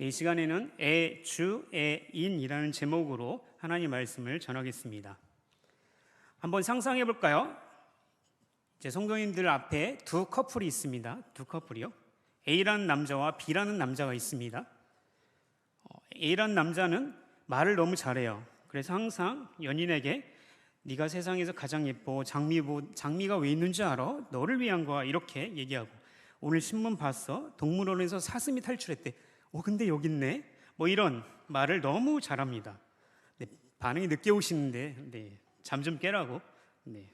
네, 이 시간에는 애, 주, 애, 인이라는 제목으로 하나님 말씀을 전하겠습니다. 한번 상상해 볼까요? 이제 성도님들 앞에 두 커플이 있습니다. 두 커플이요. A라는 남자와 B라는 남자가 있습니다. 어, A라는 남자는 말을 너무 잘해요. 그래서 항상 연인에게 네가 세상에서 가장 예뻐 장미 보 장미가 왜 있는지 알아? 너를 위한 거야 이렇게 얘기하고 오늘 신문 봤어? 동물원에서 사슴이 탈출했대. 어 근데 여기 있네. 뭐 이런 말을 너무 잘합니다. 네, 반응이 늦게 오시는데 네, 잠 좀 깨라고. 네.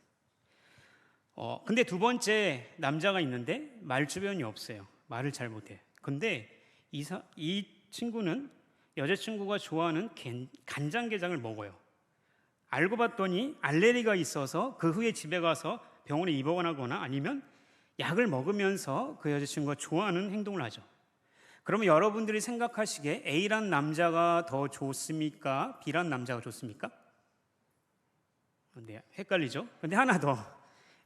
어 근데 두 번째 남자가 있는데 말 주변이 없어요. 말을 잘 못해. 근데 이, 사, 이 친구는 여자친구가 좋아하는 겐- 간장게장을 먹어요. 알고 봤더니 알레르기가 있어서 그 후에 집에 가서 병원에 입원하거나 아니면 약을 먹으면서 그 여자친구가 좋아하는 행동을 하죠. 그러면 여러분들이 생각하시기에 A란 남자가 더 좋습니까? B란 남자가 좋습니까? 네, 헷갈리죠? 근데 하나 더.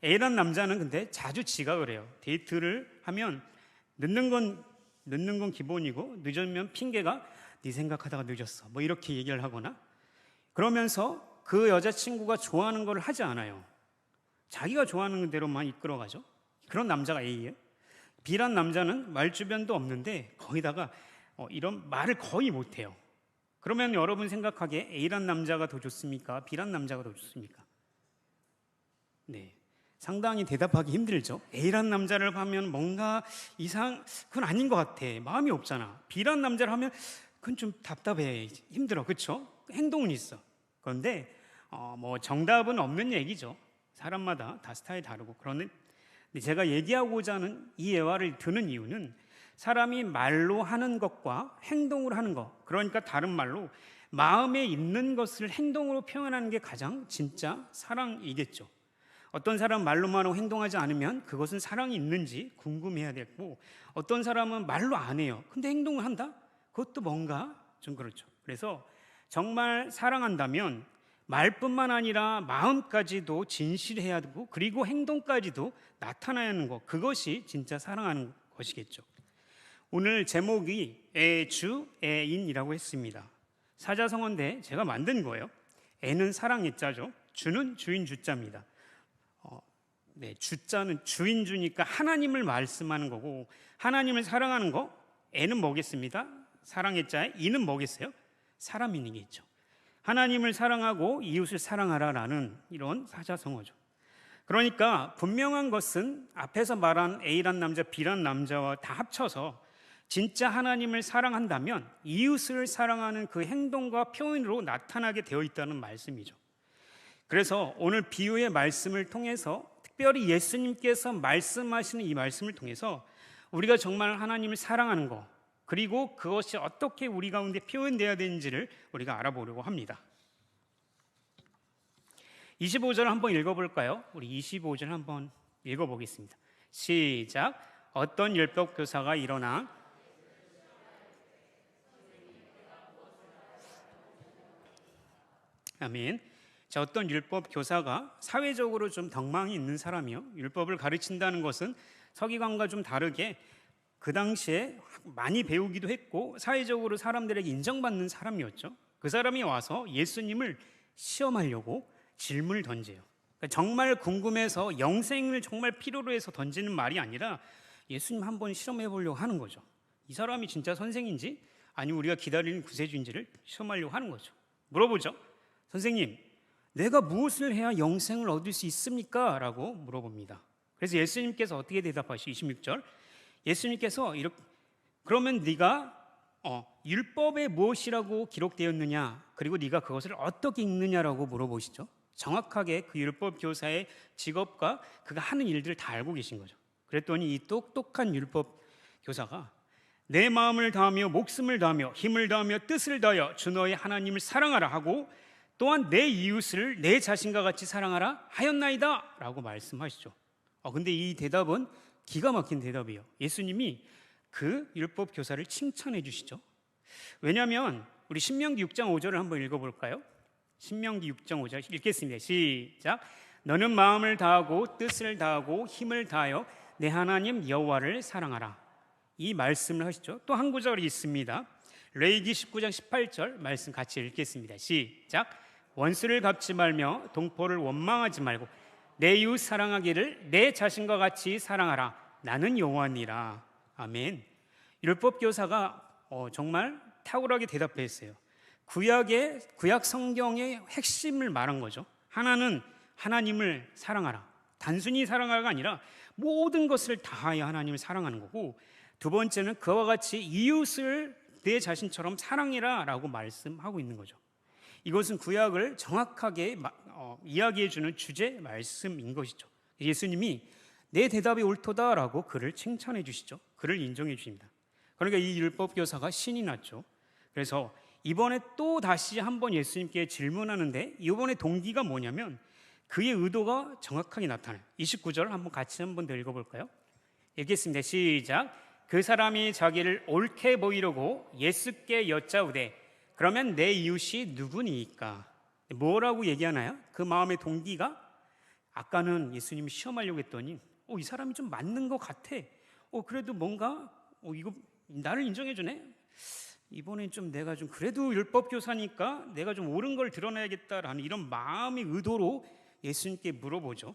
A란 남자는 근데 자주 지각을 해요. 데이트를 하면 늦는 건 늦는 건 기본이고 늦으면 핑계가 네 생각하다가 늦었어. 뭐 이렇게 얘기를 하거나 그러면서 그 여자친구가 좋아하는 걸 하지 않아요. 자기가 좋아하는 대로만 이끌어가죠. 그런 남자가 A예요. B란 남자는 말 주변도 없는데 거기다가 어, 이런 말을 거의 못해요. 그러면 여러분 생각하기에 A란 남자가 더 좋습니까? B란 남자가 더 좋습니까? 네. 상당히 대답하기 힘들죠. A란 남자를 하면 뭔가 이상, 그건 아닌 것 같아. 마음이 없잖아. B란 남자를 하면 그건 좀 답답해. 힘들어. 그쵸? 행동은 있어. 그런데, 어, 뭐 정답은 없는 얘기죠. 사람마다 다 스타일이 다르고. 그런데 제가 얘기하고자 하는 이 예화를 드는 이유는 사람이 말로 하는 것과 행동으로 하는 것. 그러니까 다른 말로 마음에 있는 것을 행동으로 표현하는 게 가장 진짜 사랑이겠죠. 어떤 사람 말로만 하고 행동하지 않으면 그것은 사랑이 있는지 궁금해야 되고 어떤 사람은 말로 안 해요. 근데 행동을 한다? 그것도 뭔가 좀 그렇죠. 그래서 정말 사랑한다면 말뿐만 아니라 마음까지도 진실해야 되고 그리고 행동까지도 나타나야 하는 것 그것이 진짜 사랑하는 것이겠죠. 오늘 제목이 애주 애인이라고 했습니다. 사자성어인데 제가 만든 거예요. 애는 사랑의 자죠. 주는 주인 주자입니다. 네, 주자는 주인 주니까 하나님을 말씀하는 거고 하나님을 사랑하는 거 애는 뭐겠습니다? 사랑의 자에 이는 뭐겠어요? 사람이겠죠. 하나님을 사랑하고 이웃을 사랑하라라는 이런 사자성어죠. 그러니까 분명한 것은 앞에서 말한 A란 남자, B란 남자와 다 합쳐서 진짜 하나님을 사랑한다면 이웃을 사랑하는 그 행동과 표현으로 나타나게 되어 있다는 말씀이죠. 그래서 오늘 비유의 말씀을 통해서 특별히 예수님께서 말씀하시는 이 말씀을 통해서 우리가 정말 하나님을 사랑하는 것 그리고 그것이 어떻게 우리 가운데 표현되어야 되는지를 우리가 알아보려고 합니다. 25절 한번 읽어볼까요? 우리 25절 한번 읽어보겠습니다. 시작. 어떤 율법 교사가 일어나 아멘. 자, 어떤 율법 교사가 사회적으로 좀 덕망이 있는 사람이요. 율법을 가르친다는 것은 서기관과 좀 다르게 그 당시에 많이 배우기도 했고 사회적으로 사람들에게 인정받는 사람이었죠. 그 사람이 와서 예수님을 시험하려고 질문을 던져요. 그러니까 정말 궁금해서 영생을 정말 필요로 해서 던지는 말이 아니라 예수님 한번 실험해 보려고 하는 거죠. 이 사람이 진짜 선생인지 아니면 우리가 기다리는 구세주인지를 시험하려고 하는 거죠. 물어보죠. 선생님, 내가 무엇을 해야 영생을 얻을 수 있습니까? 라고 물어봅니다. 그래서 예수님께서 어떻게 대답하시 26절. 예수님께서 이렇게 그러면 네가 어, 율법에 무엇이라고 기록되었느냐? 그리고 네가 그것을 어떻게 읽느냐라고 물어보시죠. 정확하게 그 율법 교사의 직업과 그가 하는 일들을 다 알고 계신 거죠. 그랬더니 이 똑똑한 율법 교사가 내 마음을 다하며 목숨을 다하며 힘을 다하며 뜻을 다하여 주 너의 하나님을 사랑하라 하고 또한 내 이웃을 내 자신과 같이 사랑하라 하였나이다라고 말씀하시죠. 어 근데 이 대답은 기가 막힌 대답이에요. 예수님이 그 율법 교사를 칭찬해 주시죠. 왜냐하면 우리 신명기 6장 5절을 한번 읽어볼까요? 신명기 6장 5절 읽겠습니다. 시작. 너는 마음을 다하고 뜻을 다하고 힘을 다하여 내 하나님 여호와를 사랑하라. 이 말씀을 하시죠. 또 한 구절이 있습니다. 레이기 19장 18절 말씀 같이 읽겠습니다. 시작. 원수를 갚지 말며 동포를 원망하지 말고 내 이웃 사랑하기를 내 자신과 같이 사랑하라. 나는 여호와니라. 아멘. 율법 교사가 어, 정말 탁월하게 대답했어요. 구약의 구약 성경의 핵심을 말한 거죠. 하나는 하나님을 사랑하라. 단순히 사랑하라가 아니라 모든 것을 다하여 하나님을 사랑하는 거고 두 번째는 그와 같이 이웃을 내 자신처럼 사랑해라라고 말씀하고 있는 거죠. 이것은 구약을 정확하게 마- 어, 이야기해 주는 주제 말씀인 것이죠. 예수님이 내 대답이 옳도다라고 그를 칭찬해 주시죠. 그를 인정해 주십니다. 그러니까 이 율법 교사가 신이 났죠. 그래서 이번에 또 다시 한번 예수님께 질문하는데 이번에 동기가 뭐냐면 그의 의도가 정확하게 나타나요. 29절 한번 같이 한번 더 읽어볼까요? 읽겠습니다. 시작. 그 사람이 자기를 옳게 보이려고 예수께 여짜오되 그러면 내 이웃이 누구니까? 뭐라고 얘기하나요? 그 마음의 동기가 아까는 예수님이 시험하려고 했더니 어, 이 사람이 좀 맞는 것 같아. 어, 그래도 뭔가 어, 이거 나를 인정해 주네. 이번엔 좀 내가 좀 그래도 율법 교사니까 내가 좀 옳은 걸 드러내야겠다라는 이런 마음의 의도로 예수님께 물어보죠.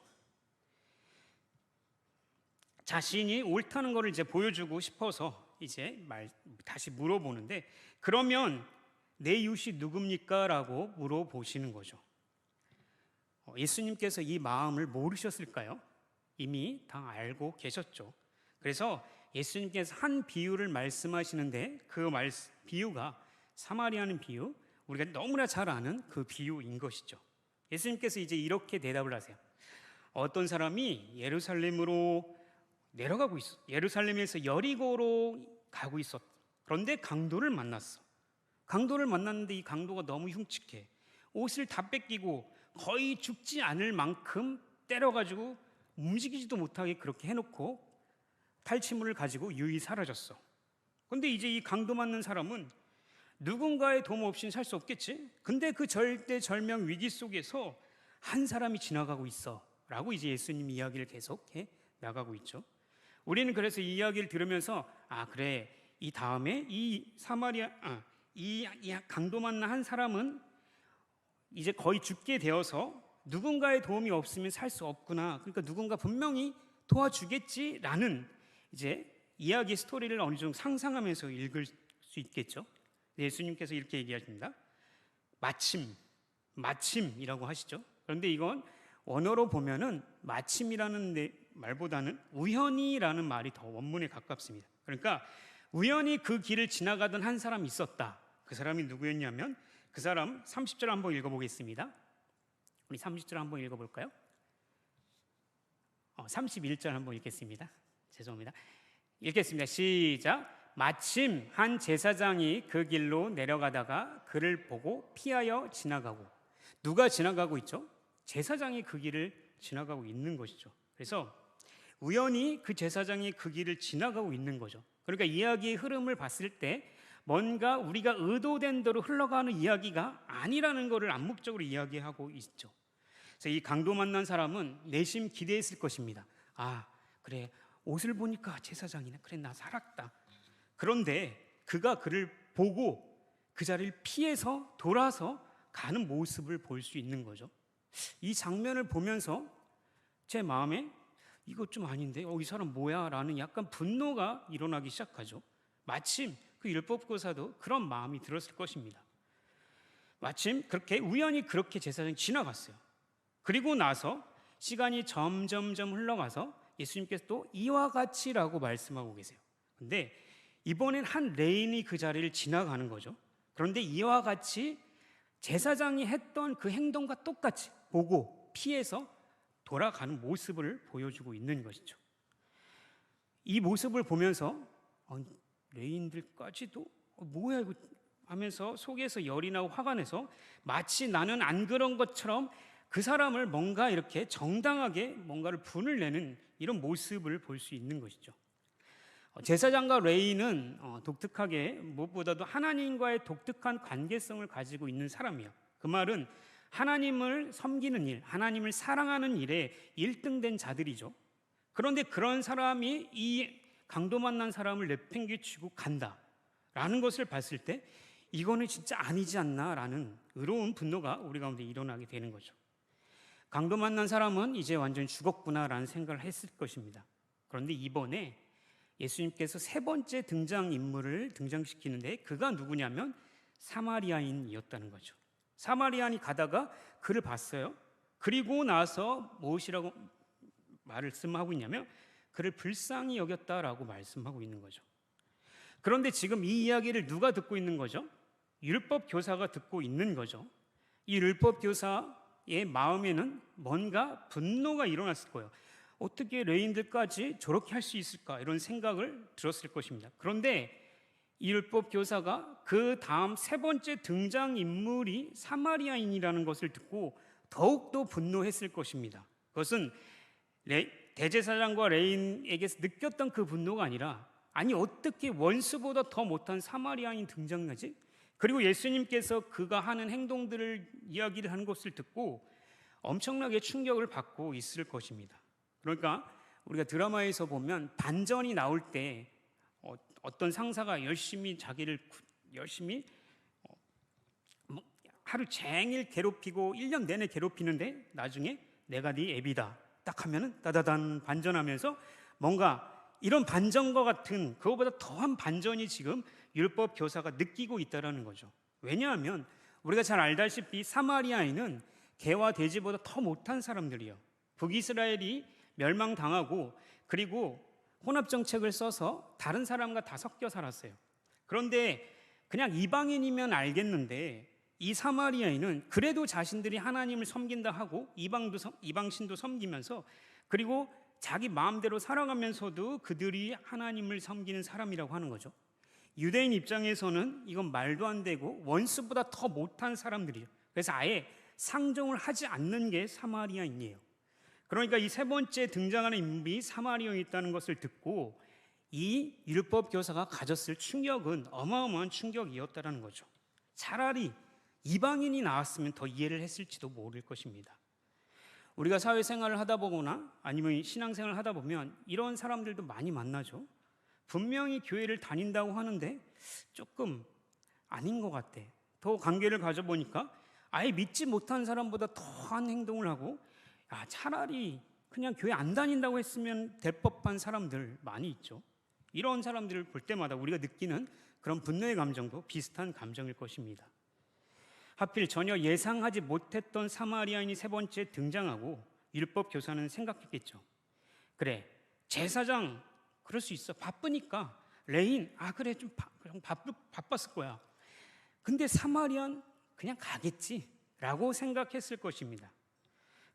자신이 옳다는 것을 이제 보여주고 싶어서 이제 말 다시 물어보는데 그러면 내 이웃이 누굽니까 라고 물어보시는 거죠. 어, 예수님께서 이 마음을 모르셨을까요? 이미 다 알고 계셨죠. 그래서 예수님께서 한 비유를 말씀하시는데 그 말, 비유가 사마리아는 비유, 우리가 너무나 잘 아는 그 비유인 것이죠. 예수님께서 이제 이렇게 대답을 하세요. 어떤 사람이 예루살렘으로 내려가고 있어. 예루살렘에서 여리고로 가고 있었. 그런데 강도를 만났어. 강도를 만났는데 이 강도가 너무 흉측해. 옷을 다 뺏기고 거의 죽지 않을 만큼 때려가지고 움직이지도 못하게 그렇게 해놓고 탈취물을 가지고 유이 사라졌어. 근데 이제 이 강도 맞는 사람은 누군가의 도움 없이는 살 수 없겠지. 근데 그 절대 절명 위기 속에서 한 사람이 지나가고 있어 라고 이제 예수님 이야기를 계속해 나가고 있죠. 우리는 그래서 이 이야기를 들으면서 아 그래 이 다음에 이 사마리아 아, 이, 이 강도 만난 한 사람은 이제 거의 죽게 되어서 누군가의 도움이 없으면 살 수 없구나. 그러니까 누군가 분명히 도와주겠지라는 이제 이야기 스토리를 어느 정도 상상하면서 읽을 수 있겠죠. 예수님께서 이렇게 얘기하십니다. 마침, 마침이라고 하시죠. 그런데 이건 원어로 보면은 마침이라는 내- 말보다는 우연히라는 말이 더 원문에 가깝습니다. 그러니까 우연히 그 길을 지나가던 한 사람이 있었다. 그 사람이 누구였냐면 그 사람 30절 한번 읽어보겠습니다. 우리 30절 한번 읽어볼까요? 어, 31절 한번 읽겠습니다. 죄송합니다. 읽겠습니다. 시작. 마침 한 제사장이 그 길로 내려가다가 그를 보고 피하여 지나가고 누가 지나가고 있죠? 제사장이 그 길을 지나가고 있는 것이죠. 그래서 우연히 그 제사장이 그 길을 지나가고 있는 거죠. 그러니까 이야기의 흐름을 봤을 때 뭔가 우리가 의도된 대로 흘러가는 이야기가 아니라는 것을 암묵적으로 이야기하고 있죠. 그래서 이 강도 만난 사람은 내심 기대했을 것입니다. 아, 그래. 옷을 보니까 제사장이네. 그래, 나 살았다. 그런데 그가 그를 보고 그 자리를 피해서 돌아서 가는 모습을 볼 수 있는 거죠. 이 장면을 보면서 제 마음에 이거 좀 아닌데, 어, 이 사람 뭐야? 라는 약간 분노가 일어나기 시작하죠. 마침 그 율법교사도 그런 마음이 들었을 것입니다. 마침 그렇게 우연히 그렇게 제사장이 지나갔어요. 그리고 나서 시간이 점점점 흘러가서 예수님께서 또 이와 같이라고 말씀하고 계세요. 근데 이번엔 한 레인이 그 자리를 지나가는 거죠. 그런데 이와 같이 제사장이 했던 그 행동과 똑같이 보고 피해서 돌아가는 모습을 보여주고 있는 것이죠. 이 모습을 보면서 어, 레인들까지도 어, 뭐야 이거 하면서 속에서 열이 나고 화가 나서 마치 나는 안 그런 것처럼 그 사람을 뭔가 이렇게 정당하게 뭔가를 분을 내는 이런 모습을 볼 수 있는 것이죠. 어, 제사장과 레이는 어, 독특하게 무엇보다도 하나님과의 독특한 관계성을 가지고 있는 사람이에요. 그 말은 하나님을 섬기는 일, 하나님을 사랑하는 일에 1등된 자들이죠. 그런데 그런 사람이 이 강도 만난 사람을 내팽개치고 간다. 라는 것을 봤을 때 이거는 진짜 아니지 않나라는 의로운 분노가 우리 가운데 일어나게 되는 거죠. 강도 만난 사람은 이제 완전히 죽었구나라는 생각을 했을 것입니다. 그런데 이번에 예수님께서 세 번째 등장 인물을 등장시키는데 그가 누구냐면 사마리아인이었다는 거죠. 사마리아인이 가다가 그를 봤어요. 그리고 나서 무엇이라고 말씀하고 있냐면 그를 불쌍히 여겼다라고 말씀하고 있는 거죠. 그런데 지금 이 이야기를 누가 듣고 있는 거죠? 율법 교사가 듣고 있는 거죠. 이 율법 교사의 마음에는 뭔가 분노가 일어났을 거예요. 어떻게 레인들까지 저렇게 할 수 있을까 이런 생각을 들었을 것입니다. 그런데 이 율법 교사가 그 다음 세 번째 등장 인물이 사마리아인이라는 것을 듣고 더욱더 분노했을 것입니다. 그것은 레, 대제사장과 레인에게서 느꼈던 그 분노가 아니라 아니 어떻게 원수보다 더 못한 사마리아인 등장하지? 그리고 예수님께서 그가 하는 행동들을 이야기를 하는 것을 듣고 엄청나게 충격을 받고 있을 것입니다. 그러니까 우리가 드라마에서 보면 반전이 나올 때 어, 어떤 상사가 열심히 자기를 열심히 어, 뭐 하루 종일 괴롭히고 1년 내내 괴롭히는데 나중에 내가 네 애비다 딱 하면은 따다단 반전하면서 뭔가 이런 반전과 같은 그거보다 더한 반전이 지금 율법 교사가 느끼고 있다라는 거죠. 왜냐하면 우리가 잘 알다시피 사마리아인은 개와 돼지보다 더 못한 사람들이요. 북이스라엘이 멸망당하고 그리고 혼합 정책을 써서 다른 사람과 다 섞여 살았어요. 그런데 그냥 이방인이면 알겠는데 이 사마리아인은 그래도 자신들이 하나님을 섬긴다 하고 이방도 이방 신도 섬기면서 그리고 자기 마음대로 살아가면서도 그들이 하나님을 섬기는 사람이라고 하는 거죠. 유대인 입장에서는 이건 말도 안 되고 원수보다 더 못한 사람들이에요. 그래서 아예 상종을 하지 않는 게 사마리아인이에요. 그러니까 이 세 번째 등장하는 인물이 사마리아에 있다는 것을 듣고 이 율법 교사가 가졌을 충격은 어마어마한 충격이었다는 거죠. 차라리 이방인이 나왔으면 더 이해를 했을지도 모를 것입니다. 우리가 사회생활을 하다 보거나 아니면 신앙생활을 하다 보면 이런 사람들도 많이 만나죠. 분명히 교회를 다닌다고 하는데 조금 아닌 것 같아. 더 관계를 가져보니까 아예 믿지 못한 사람보다 더한 행동을 하고 아, 차라리 그냥 교회 안 다닌다고 했으면 될 법한 사람들 많이 있죠. 이런 사람들을 볼 때마다 우리가 느끼는 그런 분노의 감정도 비슷한 감정일 것입니다. 하필 전혀 예상하지 못했던 사마리아인이 세 번째 등장하고 율법 교사는 생각했겠죠. 그래, 제사장 그럴 수 있어. 바쁘니까. 레인, 아 그래 좀 바, 바쁘, 바빴을 거야. 근데 사마리안 그냥 가겠지라고 생각했을 것입니다.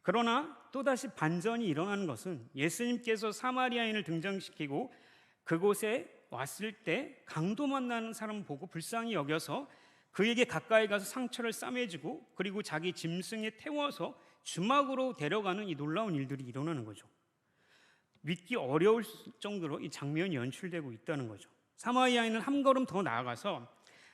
그러나 또다시 반전이 일어나는 것은 예수님께서 사마리아인을 등장시키고 그곳에 왔을 때 강도 만나는 사람 보고 불쌍히 여겨서 그에게 가까이 가서 상처를 싸매주고 그리고 자기 짐승에 태워서 주막으로 데려가는 이 놀라운 일들이 일어나는 거죠. 믿기 어려울 정도로 이 장면이 연출되고 있다는 거죠. 사마리아인은 한 걸음 더 나아가서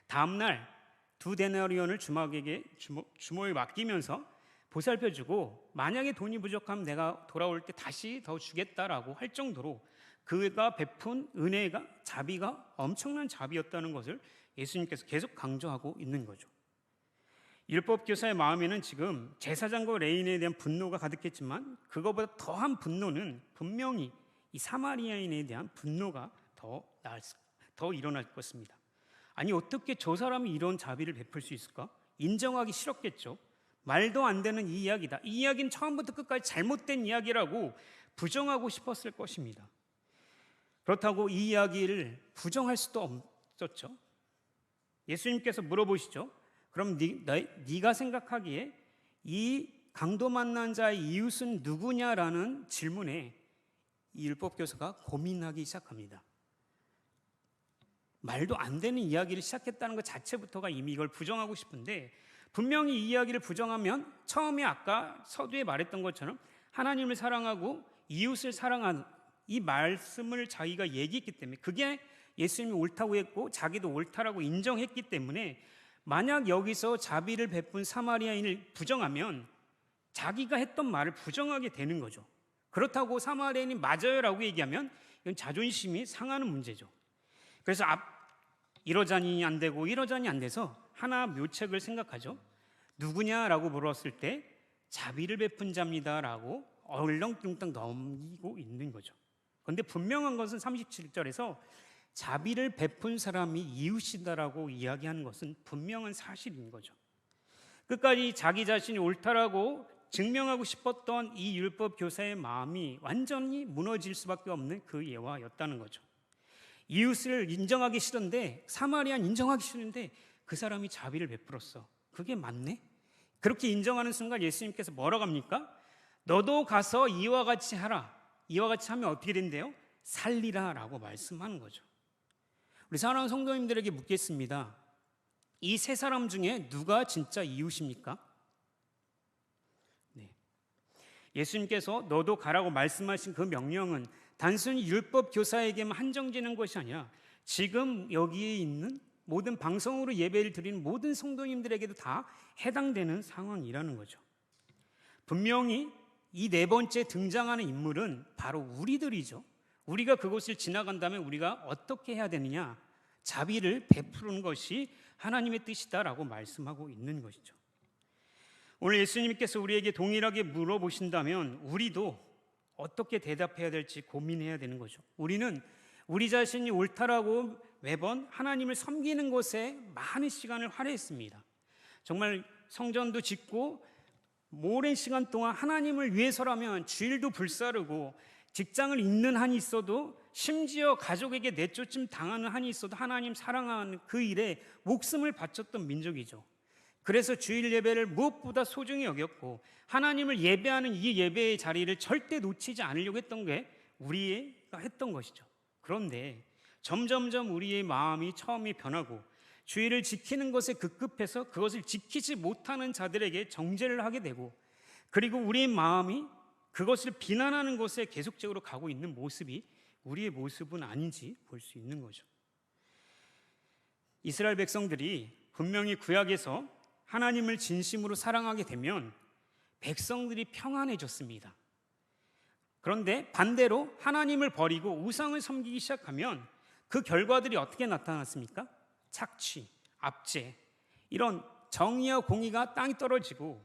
다음 날 두 데나리온을 주막에게 주모, 주모에 맡기면서 보살펴 주고 만약에 돈이 부족하면 내가 돌아올 때 다시 더 주겠다라고 할 정도로 그가 베푼 은혜가 자비가 엄청난 자비였다는 것을 예수님께서 계속 강조하고 있는 거죠. 율법 교사의 마음에는 지금 제사장과 레인에 대한 분노가 가득했지만 그거보다 더한 분노는 분명히 이 사마리아인에 대한 분노가 더 나을 더 일어날 것입니다. 아니 어떻게 저 사람이 이런 자비를 베풀 수 있을까? 인정하기 싫었겠죠. 말도 안 되는 이 이야기다. 이 이야기는 처음부터 끝까지 잘못된 이야기라고 부정하고 싶었을 것입니다. 그렇다고 이 이야기를 부정할 수도 없었죠. 예수님께서 물어보시죠. 그럼 네, 네 가 생각하기에 이 강도 만난 자의 이웃은 누구냐라는 질문에 이 율법 교사가 고민하기 시작합니다. 말도 안 되는 이야기를 시작했다는 것 자체부터가 이미 이걸 부정하고 싶은데 분명히 이 이야기를 부정하면 처음에 아까 서두에 말했던 것처럼 하나님을 사랑하고 이웃을 사랑하는 이 말씀을 자기가 얘기했기 때문에 그게 예수님이 옳다고 했고 자기도 옳다라고 인정했기 때문에 만약 여기서 자비를 베푼 사마리아인을 부정하면 자기가 했던 말을 부정하게 되는 거죠. 그렇다고 사마리아인이 맞아요라고 얘기하면 이건 자존심이 상하는 문제죠. 그래서 앞, 이러자니 안 되고 이러자니 안 돼서 하나 묘책을 생각하죠. 누구냐라고 물었을 때 자비를 베푼 자입니다라고 얼렁뚱땅 넘기고 있는 거죠. 그런데 분명한 것은 37절에서 자비를 베푼 사람이 이웃이다라고 이야기하는 것은 분명한 사실인 거죠. 끝까지 자기 자신이 옳다라고 증명하고 싶었던 이 율법 교사의 마음이 완전히 무너질 수밖에 없는 그 예화였다는 거죠. 이웃을 인정하기 싫은데 사마리안 인정하기 싫은데 그 사람이 자비를 베풀었어. 그게 맞네? 그렇게 인정하는 순간 예수님께서 뭐라고 합니까? 너도 가서 이와 같이 하라. 이와 같이 하면 어떻게 된대요? 살리라라고 말씀하는 거죠. 우리 사랑하는 성도님들에게 묻겠습니다. 이 세 사람 중에 누가 진짜 이웃입니까? 네. 예수님께서 너도 가라고 말씀하신 그 명령은 단순히 율법 교사에게만 한정되는 것이 아니라 지금 여기에 있는 모든 방송으로 예배를 드리는 모든 성도님들에게도 다 해당되는 상황이라는 거죠. 분명히 이 네 번째 등장하는 인물은 바로 우리들이죠. 우리가 그곳을 지나간다면 우리가 어떻게 해야 되느냐? 자비를 베푸는 것이 하나님의 뜻이다라고 말씀하고 있는 것이죠. 오늘 예수님께서 우리에게 동일하게 물어보신다면 우리도 어떻게 대답해야 될지 고민해야 되는 거죠. 우리는 우리 자신이 옳다라고 매번 하나님을 섬기는 것에 많은 시간을 할애했습니다. 정말 성전도 짓고 오랜 시간 동안 하나님을 위해서라면 주일도 불사르고 직장을 잃는 한이 있어도 심지어 가족에게 내쫓음 당하는 한이 있어도 하나님 사랑하는 그 일에 목숨을 바쳤던 민족이죠. 그래서 주일 예배를 무엇보다 소중히 여겼고 하나님을 예배하는 이 예배의 자리를 절대 놓치지 않으려고 했던 게 우리가 했던 것이죠. 그런데 점점점 우리의 마음이 처음에 변하고 주의를 지키는 것에 급급해서 그것을 지키지 못하는 자들에게 정죄를 하게 되고 그리고 우리의 마음이 그것을 비난하는 것에 계속적으로 가고 있는 모습이 우리의 모습은 아닌지 볼 수 있는 거죠. 이스라엘 백성들이 분명히 구약에서 하나님을 진심으로 사랑하게 되면 백성들이 평안해졌습니다. 그런데 반대로 하나님을 버리고 우상을 섬기기 시작하면 그 결과들이 어떻게 나타났습니까? 착취, 압제, 이런 정의와 공의가 땅이 떨어지고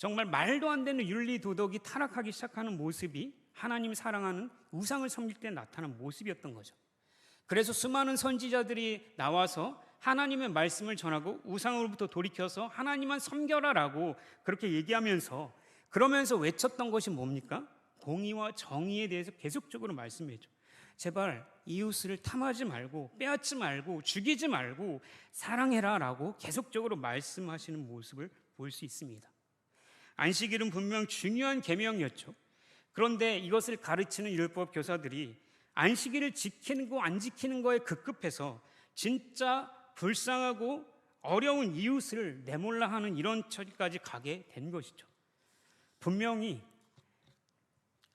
정말 말도 안 되는 윤리 도덕이 타락하기 시작하는 모습이 하나님 사랑하는 우상을 섬길 때 나타난 모습이었던 거죠. 그래서 수많은 선지자들이 나와서 하나님의 말씀을 전하고 우상으로부터 돌이켜서 하나님만 섬겨라라고 그렇게 얘기하면서 그러면서 외쳤던 것이 뭡니까? 공의와 정의에 대해서 계속적으로 말씀해줘. 제발 이웃을 탐하지 말고 빼앗지 말고 죽이지 말고 사랑해라라고 계속적으로 말씀하시는 모습을 볼 수 있습니다. 안식일은 분명 중요한 계명이었죠. 그런데 이것을 가르치는 율법 교사들이 안식일을 지키는 거 안 지키는 거에 급급해서 진짜 불쌍하고 어려운 이웃을 내몰라 하는 이런 처지까지 가게 된 것이죠. 분명히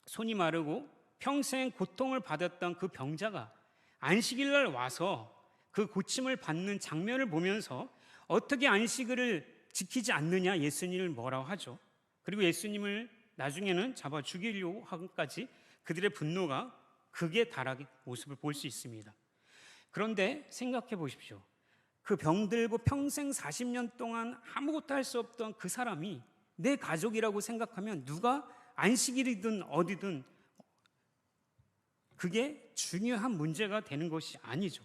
손이 마르고 평생 고통을 받았던 그 병자가 안식일 날 와서 그 고침을 받는 장면을 보면서 어떻게 안식일을 지키지 않느냐 예수님을 뭐라고 하죠. 그리고 예수님을 나중에는 잡아 죽이려고 하기까지 그들의 분노가 극에 달하게 모습을 볼 수 있습니다. 그런데 생각해 보십시오. 그 병들고 평생 40년 동안 아무것도 할 수 없던 그 사람이 내 가족이라고 생각하면 누가 안식일이든 어디든 그게 중요한 문제가 되는 것이 아니죠.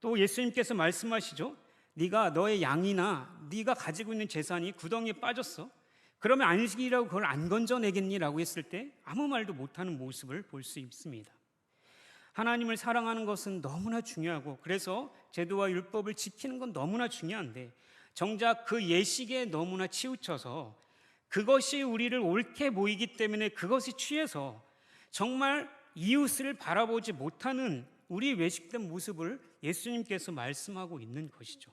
또 예수님께서 말씀하시죠. 네가 너의 양이나 네가 가지고 있는 재산이 구덩이에 빠졌어. 그러면 안식이라고 그걸 안 건져내겠니라고 했을 때 아무 말도 못하는 모습을 볼 수 있습니다. 하나님을 사랑하는 것은 너무나 중요하고 그래서 제도와 율법을 지키는 건 너무나 중요한데 정작 그 예식에 너무나 치우쳐서 그것이 우리를 옳게 보이기 때문에 그것이 취해서 정말 이웃을 바라보지 못하는 우리 외식된 모습을 예수님께서 말씀하고 있는 것이죠.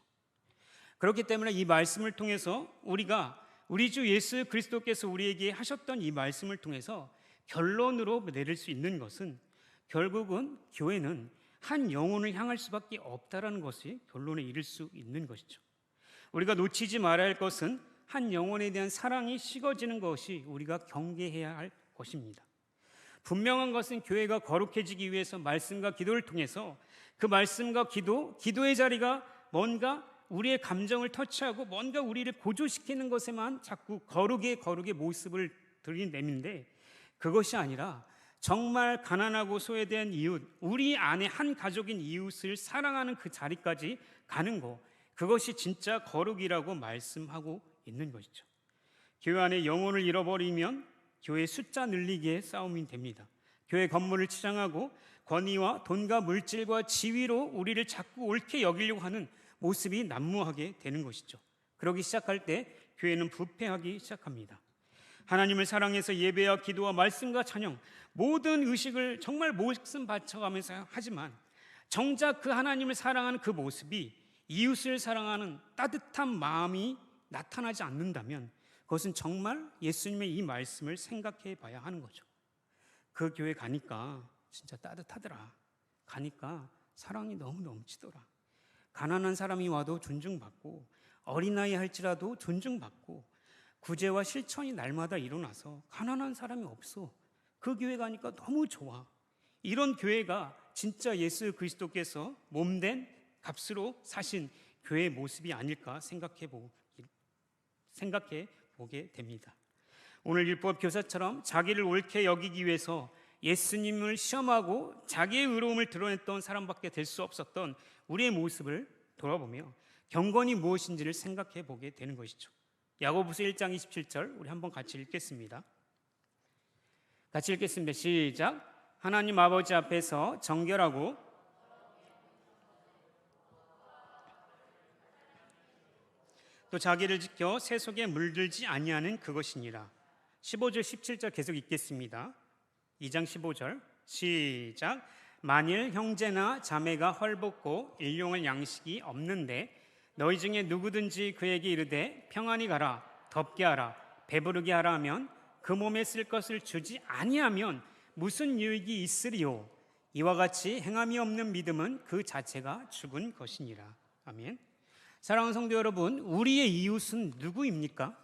그렇기 때문에 이 말씀을 통해서 우리가 우리 주 예수 그리스도께서 우리에게 하셨던 이 말씀을 통해서 결론으로 내릴 수 있는 것은 결국은 교회는 한 영혼을 향할 수밖에 없다라는 것이 결론에 이를 수 있는 것이죠. 우리가 놓치지 말아야 할 것은 한 영혼에 대한 사랑이 식어지는 것이 우리가 경계해야 할 것입니다. 분명한 것은 교회가 거룩해지기 위해서 말씀과 기도를 통해서 그 말씀과 기도, 기도의 자리가 뭔가 우리의 감정을 터치하고 뭔가 우리를 고조시키는 것에만 자꾸 거룩의 거룩의 모습을 들이내는데 그것이 아니라 정말 가난하고 소외된 이웃, 우리 안에 한 가족인 이웃을 사랑하는 그 자리까지 가는 거, 그것이 진짜 거룩이라고 말씀하고 있는 것이죠. 교회 안에 영혼을 잃어버리면 교회 숫자 늘리기에 싸움이 됩니다. 교회 건물을 치장하고 권위와 돈과 물질과 지위로 우리를 자꾸 옳게 여기려고 하는 모습이 난무하게 되는 것이죠. 그러기 시작할 때 교회는 부패하기 시작합니다. 하나님을 사랑해서 예배와 기도와 말씀과 찬양 모든 의식을 정말 목숨 바쳐가면서 하지만 정작 그 하나님을 사랑하는 그 모습이 이웃을 사랑하는 따뜻한 마음이 나타나지 않는다면 그것은 정말 예수님의 이 말씀을 생각해 봐야 하는 거죠. 그 교회 가니까 진짜 따뜻하더라. 가니까 사랑이 너무 넘치더라. 가난한 사람이 와도 존중받고 어린아이 할지라도 존중받고 구제와 실천이 날마다 일어나서 가난한 사람이 없어. 그 교회 가니까 너무 좋아. 이런 교회가 진짜 예수 그리스도께서 몸된 값으로 사신 교회의 모습이 아닐까 생각해 보 생각해 보게 됩니다. 오늘 율법 교사처럼 자기를 옳게 여기기 위해서 예수님을 시험하고 자기의 의로움을 드러냈던 사람밖에 될 수 없었던 우리의 모습을 돌아보며 경건이 무엇인지를 생각해 보게 되는 것이죠. 야고보서 1장 27절 우리 한번 같이 읽겠습니다. 같이 읽겠습니다. 시작. 하나님 아버지 앞에서 정결하고 또 자기를 지켜 세속에 물들지 아니하는 그것이니라. 15절 17절 계속 읽겠습니다. 2장 15절 시작. 만일 형제나 자매가 헐벗고 일용할 양식이 없는데 너희 중에 누구든지 그에게 이르되 평안히 가라 덥게 하라 배부르게 하라 하면 그 몸에 쓸 것을 주지 아니하면 무슨 유익이 있으리요 이와 같이 행함이 없는 믿음은 그 자체가 죽은 것이니라 아멘 사랑하는 성도 여러분 우리의 이웃은 누구입니까?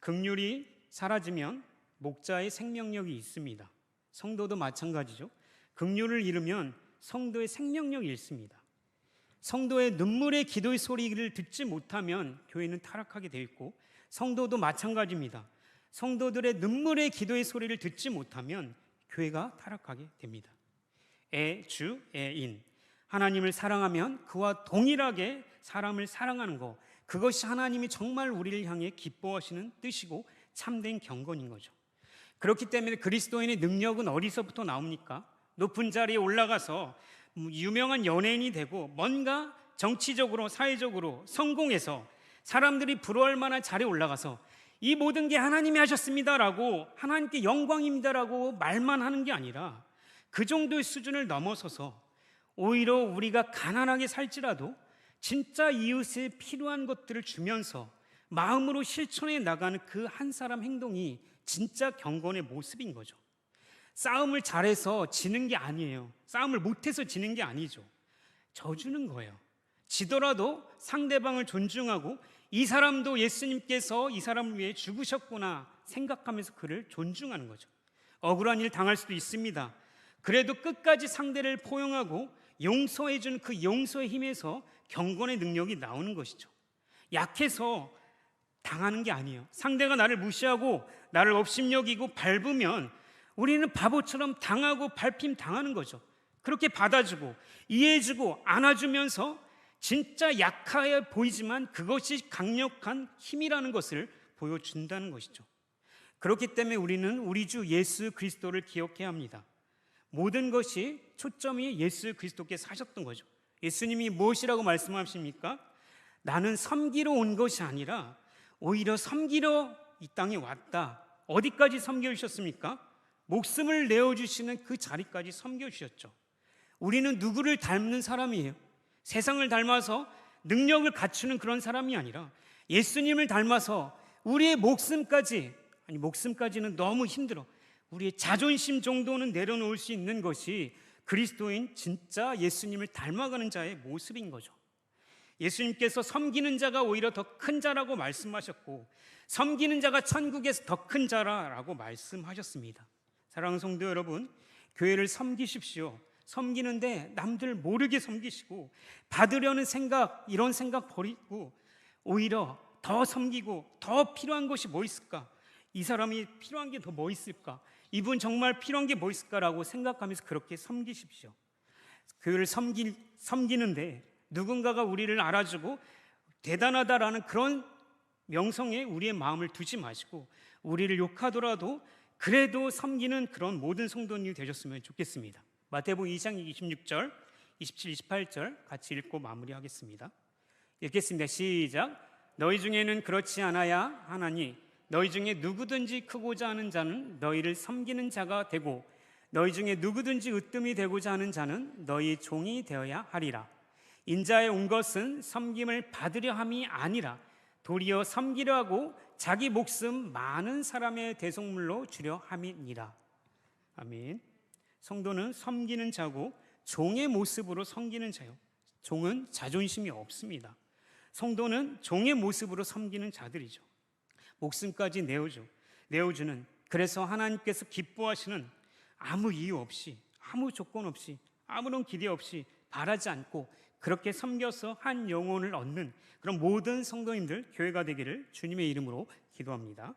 극률이 사라지면 목자의 생명력이 있습니다 성도도 마찬가지죠 극률을 잃으면 성도의 생명력이 잃습니다 성도의 눈물의 기도의 소리를 듣지 못하면 교회는 타락하게 되어 있고 성도도 마찬가지입니다. 성도들의 눈물의 기도의 소리를 듣지 못하면 교회가 타락하게 됩니다. 애, 주, 애인. 하나님을 사랑하면 그와 동일하게 사람을 사랑하는 것. 그것이 하나님이 정말 우리를 향해 기뻐하시는 뜻이고 참된 경건인 거죠. 그렇기 때문에 그리스도인의 능력은 어디서부터 나옵니까? 높은 자리에 올라가서 유명한 연예인이 되고 뭔가 정치적으로 사회적으로 성공해서 사람들이 부러워할 만한 자리에 올라가서 이 모든 게 하나님이 하셨습니다라고 하나님께 영광입니다라고 말만 하는 게 아니라 그 정도의 수준을 넘어서서 오히려 우리가 가난하게 살지라도 진짜 이웃에 필요한 것들을 주면서 마음으로 실천해 나가는 그 한 사람 행동이 진짜 경건의 모습인 거죠. 싸움을 잘해서 지는 게 아니에요. 싸움을 못해서 지는 게 아니죠. 져주는 거예요. 지더라도 상대방을 존중하고 이 사람도 예수님께서 이 사람을 위해 죽으셨구나 생각하면서 그를 존중하는 거죠. 억울한 일 당할 수도 있습니다. 그래도 끝까지 상대를 포용하고 용서해 주는 그 용서의 힘에서 경건의 능력이 나오는 것이죠. 약해서 당하는 게 아니에요. 상대가 나를 무시하고 나를 업심여기고 밟으면 우리는 바보처럼 당하고 밟힘 당하는 거죠. 그렇게 받아주고 이해해주고 안아주면서 진짜 약하게 보이지만 그것이 강력한 힘이라는 것을 보여준다는 것이죠. 그렇기 때문에 우리는 우리 주 예수 그리스도를 기억해야 합니다. 모든 것이 초점이 예수 그리스도께 사셨던 거죠. 예수님이 무엇이라고 말씀하십니까? 나는 섬기러 온 것이 아니라 오히려 섬기러 이 땅에 왔다. 어디까지 섬겨주셨습니까? 목숨을 내어주시는 그 자리까지 섬겨주셨죠. 우리는 누구를 닮는 사람이에요? 세상을 닮아서 능력을 갖추는 그런 사람이 아니라 예수님을 닮아서 우리의 목숨까지, 아니, 목숨까지는 너무 힘들어. 우리의 자존심 정도는 내려놓을 수 있는 것이 그리스도인 진짜 예수님을 닮아가는 자의 모습인 거죠. 예수님께서 섬기는 자가 오히려 더 큰 자라고 말씀하셨고, 섬기는 자가 천국에서 더 큰 자라고 말씀하셨습니다. 사랑하는 성도 여러분, 교회를 섬기십시오. 섬기는데 남들 모르게 섬기시고 받으려는 생각 이런 생각 버리고 오히려 더 섬기고 더 필요한 것이 뭐 있을까? 이 사람이 필요한 게 더 뭐 있을까? 이분 정말 필요한 게 뭐 있을까라고 생각하면서 그렇게 섬기십시오. 그를 섬기, 섬기는데 누군가가 우리를 알아주고 대단하다라는 그런 명성에 우리의 마음을 두지 마시고 우리를 욕하더라도 그래도 섬기는 그런 모든 성도님이 되셨으면 좋겠습니다. 마태복음 2장 26절, 27, 28절 같이 읽고 마무리하겠습니다. 읽겠습니다. 시작. 너희 중에는 그렇지 않아야 하나니 너희 중에 누구든지 크고자 하는 자는 너희를 섬기는 자가 되고 너희 중에 누구든지 으뜸이 되고자 하는 자는 너희 종이 되어야 하리라. 인자에 온 것은 섬김을 받으려 함이 아니라 도리어 섬기려 하고 자기 목숨 많은 사람의 대속물로 주려 함이니라. 아멘. 성도는 섬기는 자고 종의 모습으로 섬기는 자요. 종은 자존심이 없습니다. 성도는 종의 모습으로 섬기는 자들이죠. 목숨까지 내어줘. 내어주는 그래서 하나님께서 기뻐하시는 아무 이유 없이 아무 조건 없이 아무런 기대 없이 바라지 않고 그렇게 섬겨서 한 영혼을 얻는 그런 모든 성도님들 교회가 되기를 주님의 이름으로 기도합니다.